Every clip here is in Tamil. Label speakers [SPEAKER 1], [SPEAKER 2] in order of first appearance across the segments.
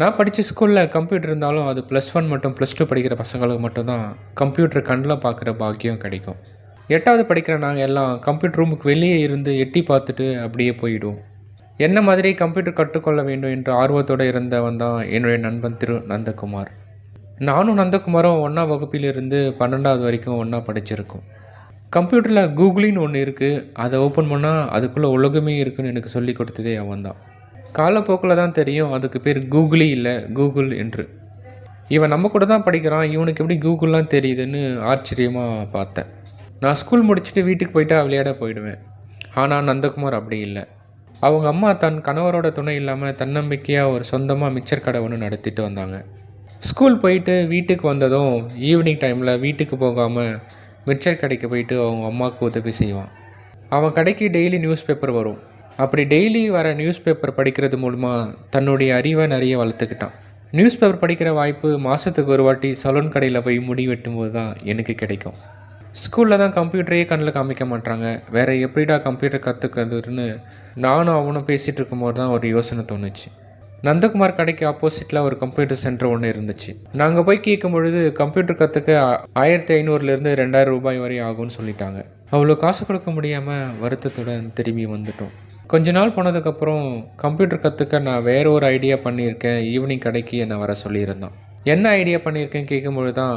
[SPEAKER 1] நான் படித்த ஸ்கூலில் கம்ப்யூட்டர் இருந்தாலும் அது ப்ளஸ் ஒன் மற்றும் ப்ளஸ் டூ படிக்கிற பசங்களுக்கு மட்டும்தான் கம்ப்யூட்டர் கண்ணில் பார்க்குற பாக்கியம் கிடைக்கும். எட்டாவது படிக்கிற நாங்கள் எல்லாம் கம்ப்யூட்டர் ரூமுக்கு வெளியே இருந்து எட்டி பார்த்துட்டு அப்படியே போயிடுவோம். என்ன மாதிரி கம்ப்யூட்டர் கற்றுக்கொள்ள வேண்டும் என்ற ஆர்வத்தோடு இருந்தவன் தான் என்னுடைய நண்பன் திரு நந்தகுமார். நானும் நந்தகுமாரும் ஒன்றா வகுப்பிலிருந்து பன்னெண்டாவது வரைக்கும் ஒன்றா படிச்சிருக்கோம். கம்ப்யூட்டரில் கூகுளின்னு ஒன்று இருக்குது அதை ஓப்பன் பண்ணால் அதுக்குள்ளே உலகமே இருக்குன்னு எனக்கு சொல்லி கொடுத்ததே அவன் தான் காலப்போக்கில் தான் தெரியும் அதுக்கு பேர் கூகுளி இல்லை கூகுள் என்று. இவன் நம்ம கூட தான் படிக்கிறான் இவனுக்கு எப்படி கூகுள்லாம் தெரியுதுன்னு ஆச்சரியமாக பார்த்தேன். நான் ஸ்கூல் முடிச்சுட்டு வீட்டுக்கு போயிட்டா விளையாட போயிடுவேன். ஆனால் நந்தகுமார் அப்படி இல்லை. அவங்க அம்மா தன் கணவரோட துணை இல்லாமல் தன்னம்பிக்கையாக ஒரு சொந்தமாக மிக்சர் கடை ஒன்று நடத்திட்டு வந்தாங்க. ஸ்கூல் போயிட்டு வீட்டுக்கு வந்ததும் ஈவினிங் டைமில் வீட்டுக்கு போகாமல் மிக்சர் கடைக்கு போயிட்டு அவங்க அம்மாவுக்கு உதவி செய்வான். அவன் கடைக்கு டெய்லி நியூஸ் பேப்பர் வரும். அப்படி டெய்லி வர நியூஸ் பேப்பர் படிக்கிறது மூலமாக தன்னுடைய அறிவை நிறைய வளர்த்துக்கிட்டான். நியூஸ் பேப்பர் படிக்கிற வாய்ப்பு மாதத்துக்கு ஒரு வாட்டி சலூன் கடையில் போய் முடி வெட்டும்போது தான் எனக்கு கிடைக்கும். ஸ்கூலில் தான் கம்ப்யூட்டரையே கண்ணில் காமிக்க மாட்டாங்க வேறு எப்படிடா கம்ப்யூட்டர் கற்றுக்கிறதுன்னு நானும் அவனும் பேசிகிட்டு இருக்கும்போது தான் ஒரு யோசனை தோணுச்சு. நந்தகுமார் கடைக்கு ஆப்போசிட்டில் ஒரு கம்ப்யூட்டர் சென்டர் ஒன்று இருந்துச்சு. நாங்கள் போய் கேட்கும் பொழுது கம்ப்யூட்டர் கற்றுக்க ஆயிரத்தி ஐநூறுலேருந்து ரெண்டாயிரம் ரூபாய் வரை ஆகும்னு சொல்லிட்டாங்க. அவ்வளோ காசு கொடுக்க முடியாமல் வருத்தத்துடன் திரும்பி வந்துட்டோம். கொஞ்ச நாள் போனதுக்கப்புறம் கம்ப்யூட்டர் கற்றுக்க நான் வேற ஒரு ஐடியா பண்ணியிருக்கேன். ஈவினிங் கடைக்கு என்னை வர சொல்லியிருந்தான். என்ன ஐடியா பண்ணியிருக்கேன்னு கேட்கும்பொழுது தான்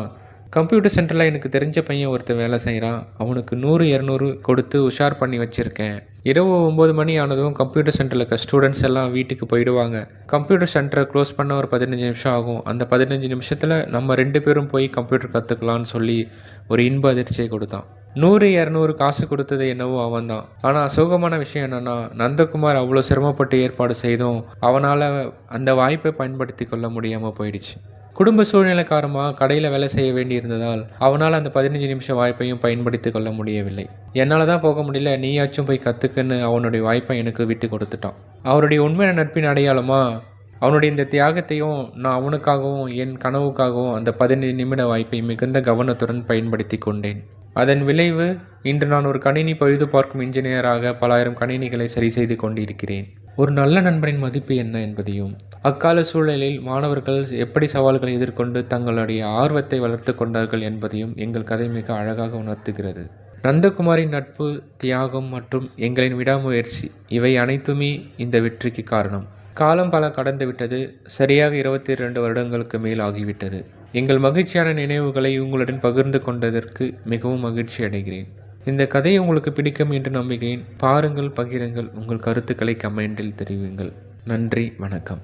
[SPEAKER 1] கம்ப்யூட்டர் சென்டரில் எனக்கு தெரிஞ்ச பையன் ஒருத்தன் வேலை செய்கிறான் அவனுக்கு நூறு இரநூறு கொடுத்து உஷார் பண்ணி வச்சுருக்கேன். இரவு ஒம்பது மணி ஆனதும் கம்ப்யூட்டர் சென்டரில் இருக்க ஸ்டூடெண்ட்ஸ் எல்லாம் வீட்டுக்கு போயிடுவாங்க. கம்ப்யூட்டர் சென்டரை க்ளோஸ் பண்ண ஒரு பதினஞ்சு நிமிஷம் ஆகும். அந்த பதினஞ்சு நிமிஷத்தில் நம்ம ரெண்டு பேரும் போய் கம்ப்யூட்டர் கற்றுக்கலான்னு சொல்லி ஒரு இன்ப அதிர்ச்சியை கொடுத்தான். நூறு இரநூறு காசு கொடுத்தது என்னவோ அவன் தான் ஆனால் சோகமான விஷயம் என்னென்னா நந்தகுமார் அவ்வளோ சிரமப்பட்டு ஏற்பாடு செய்தும் அவனால் அந்த வாய்ப்பை பயன்படுத்தி கொள்ள முடியாமல் போயிடுச்சு. குடும்ப சூழ்நிலை காரணமாக கடையில் வேலை செய்ய வேண்டியிருந்ததால் அவனால் அந்த பதினஞ்சு நிமிஷம் வாய்ப்பையும் பயன்படுத்தி கொள்ள முடியவில்லை. என்னால் தான் போக முடியல நீயாச்சும் போய் கற்றுக்குன்னு அவனுடைய வாய்ப்பை எனக்கு விட்டு கொடுத்துட்டான். அவருடைய உண்மையான நட்பின் அடையாளமாக அவனுடைய இந்த தியாகத்தையும் நான் அவனுக்காகவும் என் கனவுக்காகவும் அந்த பதினைந்து நிமிட வாய்ப்பை மிகுந்த கவனத்துடன் பயன்படுத்தி கொண்டேன். அதன் விளைவு இன்று நான் ஒரு கணினி பழுது பார்க்கும் இன்ஜினியராக பலாயிரம் கணினிகளை சரி செய்து கொண்டிருக்கிறேன். ஒரு நல்ல நண்பனின் மதிப்பு என்ன என்பதையும் அக்கால சூழலில் மாணவர்கள் எப்படி சவால்களை எதிர்கொண்டு தங்களுடைய ஆர்வத்தை வளர்த்து கொண்டார்கள் என்பதையும் எங்கள் கதை மிக அழகாக உணர்த்துகிறது. நந்தகுமாரின் நட்பு தியாகம் மற்றும் எங்களின் விடாமுயற்சி இவை அனைத்துமே இந்த வெற்றிக்கு காரணம். காலம் பல கடந்துவிட்டது சரியாக இருபத்தி ரெண்டு வருடங்களுக்கு மேல் ஆகிவிட்டது. எங்கள் மகிழ்ச்சியான நினைவுகளை உங்களுடன் பகிர்ந்து கொண்டதற்கு மிகவும் மகிழ்ச்சி அடைகிறேன். இந்த கதை உங்களுக்கு பிடிக்கும் என்று நம்புகிறேன். பாருங்கள் பகிருங்கள். உங்கள் கருத்துக்களை கமெண்டில் தெரிவிங்கள். நன்றி வணக்கம்.